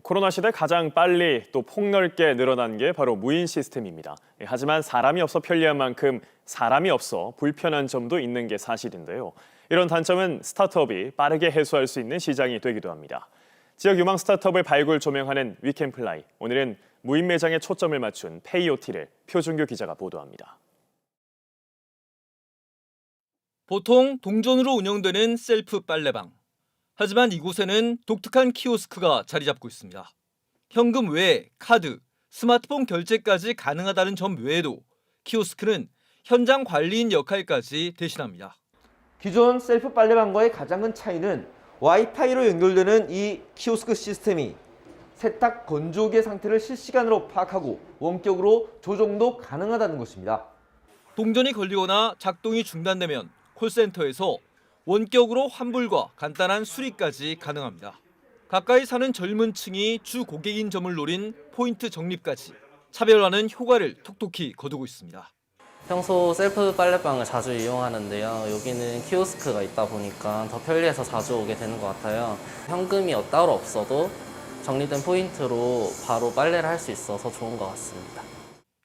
코로나 시대 가장 빨리 또 폭넓게 늘어난 게 바로 무인 시스템입니다. 하지만 사람이 없어 편리한 만큼 사람이 없어 불편한 점도 있는 게 사실인데요. 이런 단점은 스타트업이 빠르게 해소할 수 있는 시장이 되기도 합니다. 지역 유망 스타트업을 발굴 조명하는 위켄플라이. 오늘은 무인 매장에 초점을 맞춘 페이오티를 표준규 기자가 보도합니다. 보통 동전으로 운영되는 셀프 빨래방. 하지만 이곳에는 독특한 키오스크가 자리 잡고 있습니다. 현금 외에 카드, 스마트폰 결제까지 가능하다는 점 외에도 키오스크는 현장 관리인 역할까지 대신합니다. 기존 셀프 빨래방과의 가장 큰 차이는 와이파이로 연결되는 이 키오스크 시스템이 세탁 건조기의 상태를 실시간으로 파악하고 원격으로 조정도 가능하다는 것입니다. 동전이 걸리거나 작동이 중단되면 콜센터에서 원격으로 환불과 간단한 수리까지 가능합니다. 가까이 사는 젊은 층이 주 고객인 점을 노린 포인트 적립까지 차별화는 효과를 톡톡히 거두고 있습니다. 평소 셀프 빨래방을 자주 이용하는데요. 여기는 키오스크가 있다 보니까 더 편리해서 자주 오게 되는 것 같아요. 현금이 따로 없어도 정리된 포인트로 바로 빨래를 할 수 있어서 좋은 것 같습니다.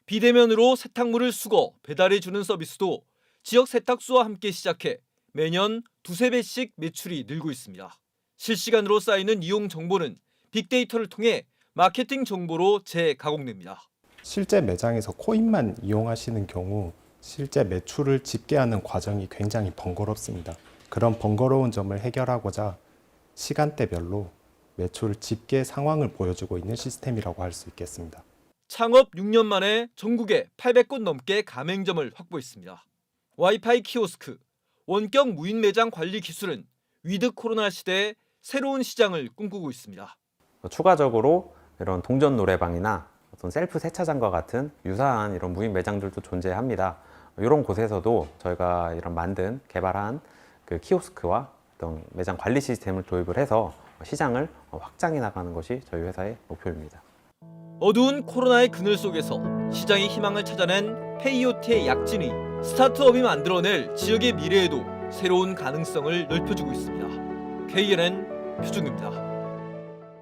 비대면으로 세탁물을 수거, 배달해 주는 서비스도 지역 세탁소와 함께 시작해 매년 두세 배씩 매출이 늘고 있습니다. 실시간으로 쌓이는 이용 정보는 빅데이터를 통해 마케팅 정보로 재가공됩니다. 실제 매장에서 코인만 이용하시는 경우 실제 매출을 집계하는 과정이 굉장히 번거롭습니다. 그런 번거로운 점을 해결하고자 시간대별로 매출 집계 상황을 보여주고 있는 시스템이라고 할 수 있겠습니다. 창업 6년 만에 전국에 800곳 넘게 가맹점을 확보했습니다. 와이파이 키오스크, 원격 무인 매장 관리 기술은 위드 코로나 시대에 새로운 시장을 꿈꾸고 있습니다. 추가적으로 이런 동전 노래방이나 어떤 셀프 세차장과 같은 유사한 이런 무인 매장들도 존재합니다. 이런 곳에서도 저희가 이런 만든 개발한 그 키오스크와 어떤 매장 관리 시스템을 도입을 해서 시장을 확장해 나가는 것이 저희 회사의 목표입니다. 어두운 코로나의 그늘 속에서 시장의 희망을 찾아낸 페이오티의 약진이 스타트업이 만들어낼 지역의 미래에도 새로운 가능성을 넓혀주고 있습니다. KNN 표준입니다.